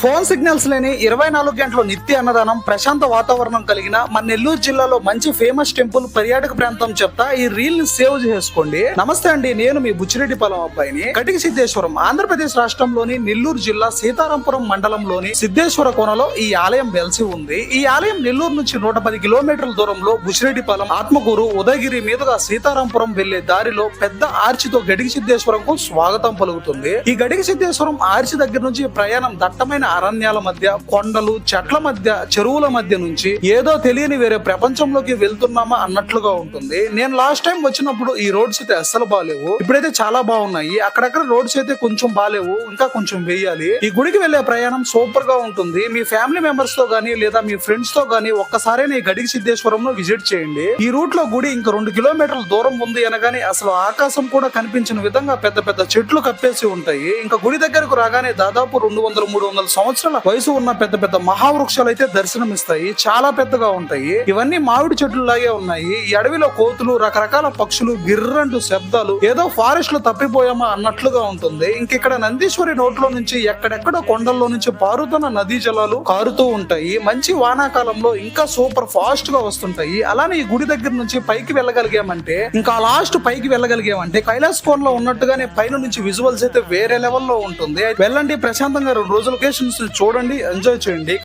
Phone signals లేని ఇరవై నాలుగు గంటల నిత్య అన్నదానం ప్రశాంత వాతావరణం కలిగిన మన నెల్లూరు జిల్లాలో మంచి ఫేమస్ టెంపుల్ పర్యాటక ప్రాంతం చెప్తా ఈ రీల్ని సేవ్ చేసుకోండి. నమస్తే అండి నేను మీ బుచ్చిరెడ్డి పొలం అబ్బాయిని. కటిక సిద్ధేశ్వరం ఆంధ్రప్రదేశ్ రాష్ట్రంలోని నెల్లూరు జిల్లా సీతారాంపురం మండలంలోని సిద్ధేశ్వర కోనలో ఈ ఆలయం వెలిసి ఉంది. ఈ ఆలయం నెల్లూరు నుంచి నూట పది కిలోమీటర్ల దూరంలో బుచ్చిరెడ్డిపాలెం ఆత్మకూరు ఉదయగిరి మీదుగా సీతారాంపురం వెళ్ళే దారిలో పెద్ద ఆర్చితో గడికి సిద్ధేశ్వరంకు స్వాగతం పలుకుతుంది. ఈ గడికి సిద్ధేశ్వరం ఆర్చి దగ్గర నుంచి ప్రయాణం దట్టమైన అరణ్యాల మధ్య కొండలు చెట్ల మధ్య చెరువుల మధ్య నుంచి ఏదో తెలియని వేరే ప్రపంచంలోకి వెళ్తున్నామా అన్నట్లుగా ఉంటుంది. నేను లాస్ట్ టైం వచ్చినప్పుడు ఈ రోడ్స్ అయితే అస్సలు బాగాలేవు ఇప్పుడైతే చాలా బాగున్నాయి. అక్కడక్కడ రోడ్స్ అయితే కొంచెం బాగాలేవు ఇంకా కొంచెం వేయాలి. ఈ గుడికి వెళ్ళే ప్రయాణం సూపర్గా ఉంటుంది. మీ ఫ్యామిలీ మెంబర్స్తో గానీ లేదా మీ ఫ్రెండ్స్తో గానీ ఒక్కసారి ఈ గడికి సిద్ధేశ్వరం విజిట్ చేయండి. ఈ రూట్లో గుడి ఇంకా రెండు కిలోమీటర్ల దూరం ఉంది అనగానే అసలు ఆకాశం కూడా కనిపించిన విధంగా పెద్ద పెద్ద చెట్లు కప్పేసి ఉంటాయి. ఇంకా గుడి దగ్గరకు రాగానే దాదాపు రెండు వందల మూడు వందల సంవత్సరాల వయసు ఉన్న పెద్ద పెద్ద మహావృక్షాలు అయితే దర్శనమిస్తాయి చాలా పెద్దగా ఉంటాయి. ఇవన్నీ మామిడి చెట్లు లాగే ఉన్నాయి. ఈ అడవిలో కోతులు రకరకాల పక్షులు గిర్రంటు శబ్దాలు ఏదో ఫారెస్ట్లో తప్పిపోయామా అన్నట్లుగా ఉంటుంది. ఇంక ఇక్కడ నందీశ్వరి నోట్లో నుంచి ఎక్కడెక్కడో కొండల్లో నుంచి పారుతున్న నదీ జలాలు కారుతూ ఉంటాయి. మంచి వానాకాలంలో ఇంకా సూపర్ ఫాస్ట్గా వస్తుంటాయి. అలానే ఈ గుడి దగ్గర నుంచి పైకి వెళ్ళగలిగామంటే ఇంకా లాస్ట్ పైకి వెళ్ళగలిగామంటే కైలాస్ కోన్లో ఉన్నట్టుగానే పైన నుంచి విజువల్స్ అయితే వేరే లెవెల్లో ఉంటుంది. వెళ్ళండి ప్రశాంతంగా రెండు రోజుల లొకేషన్స్ చూడండి ఎంజాయ్ చేయండి.